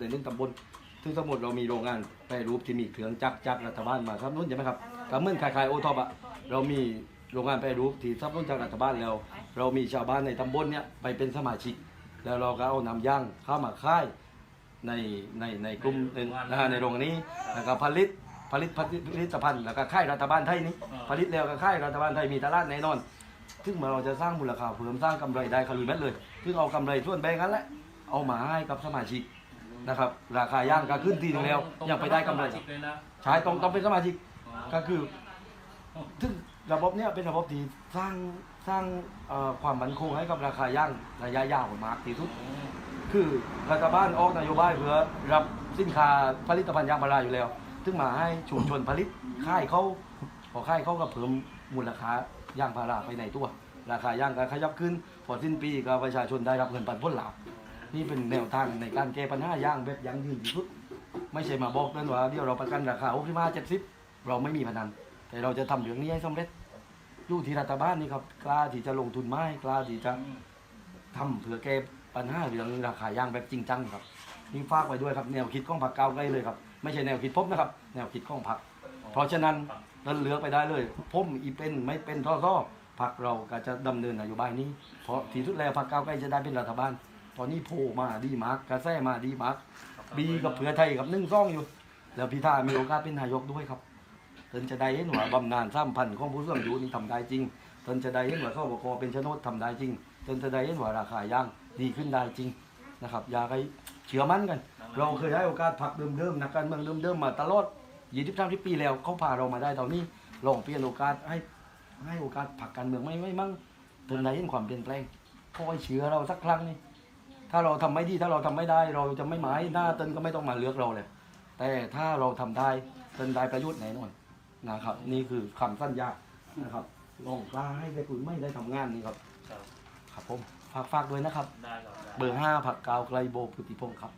ในหนึ่งตำบลซึ่งทั้งหมดเรามีโรงงานแปรรูปที่มีเครื่องจักรจากรัฐบาลมาครับนู้นใช่ไหมครับก็เมือนคล้ายโอทอปอะเรามีโรงงานแปรรูปที่ทับนู้นจากรัฐบาลแล้ว เรามีชาวบ้านในตำบลเนี้ยไปเป็นสมาชิก แล้วเราก็เอานำย่างเข้ามาค่ายในในในกลุ่มในนะฮะในโรงนี้แล้วก็ผลิตผลิตผลิตภัณฑ์แล้วก็ค่ายรัฐบาลไทยนี้ผลิตแล้วก็ค่ายรัฐบาลไทยมีตลาดแน่นอน ซึ่งเราจะสร้างมูลค่าเพิ่มสร้างกำไรได้คารุยเม็ดเลยซึ่งเอากำไรส่วนแบ่งนั้นแหละเอามาให้กับสมาชิก นะครับ ราคาย่างก็ขึ้นทีนึงแล้ว ยังไปได้กำไรสมาชิกเลยนะใช่ต้องต้องเป็นสมาชิกอ๋อก็คือ ซึ่งระบบเนี้ยเป็นระบบที่สร้างสร้างเอ่อความมั่นคงให้กับราคาย่างระยะยาวมากที่สุด คือรัฐบาลออกนโยบายเพื่อรับสินค้าผลิตภัณฑ์ยางพาราอยู่แล้ว ซึ่งมาให้ชุมชนผลิตค่ายเขาพอค่ายเขาก็เพิ่มมูลค่ายางพาราไปในตัว ราคายางก็ขยับขึ้น พอสิ้นปีก็ประชาชนได้รับเงินปันผลหลาบ นี่เป็นแนวทางในการแก้ปัญหายางแบบยั่งยืนที่สุด ไม่ใช่มาบอกกันว่าเดี๋ยวเราประกันราคา65 70เจ็ดสิบเราไม่มีพนัน แต่เราจะทำเรื่องนี้ให้สำเร็จอยู่ที่รัฐบาลนี่ครับกล้าที่จะลงทุนไม้กล้าที่จะทำเพื่อแก้ปัญหาเรื่องราคายางแบบจริงจังครับนี่ฝากไว้ด้วยครับแนวคิดของพรรคก้าวไกลเลยครับไม่ใช่แนวคิดผมนะครับ แนวคิดของพรรคเพราะฉะนั้นเราเลือกไปได้เลยผมอีเป็นไม่เป็นท่อท่อพรรคเราก็จะดำเนินนโยบายนี้ เพราะที่สุดแล้วพรรคก้าวไกลจะได้เป็นรัฐบาล อนนี้โผล่มาดีมากกระแสมาดีมากบีกับเผื่อไทยกับนึ่งซ่องอยู่ แล้วพิธามีโอกาสเป็นนายกด้วยครับเตินจะได้เห็นว่าบำนาญสร้างพันธุ์ของผู้สูงอายุนี่ทำได้จริงเตินจะได้เห็นว่าเข้าบกเป็นชนดทำได้จริงจนจะได้เห็นว่าราคาย่างดีขึ้นได้จริงนะครับอยากให้เชื่อมั่นกัน เราเคยให้โอกาสพักเดิมๆนักการเมืองเดิมๆมาตลอดยี่สิบสามสิบปีแล้วเขาพาเรามาได้ตอนนี้ลองเปลี่ยนโอกาสให้ให้โอกาสผักการเมืองไม่ไม่มั่งจนได้เห็นความเปลี่ยนแปลงคอยเชื่อเราสักครั้งนี่ ถ้าเราทำไม่ดีถ้าเราทำไม่ได้ เราจะไม่หมายหน้าเต้นก็ไม่ต้องมาเลือกเราเลย แต่ถ้าเราทำได้เต้นได้ประโยชน์แน่นอนนะครับ นี่คือคำสัญญานะครับลองกล้าให้ได้คุณไม่ได้ทำงานนี่ครับครับครับผมฝากฝากด้วยนะครับได้ครับได้เบอร์ห้าผักกาวไกลโบพุติพงศ์ครับ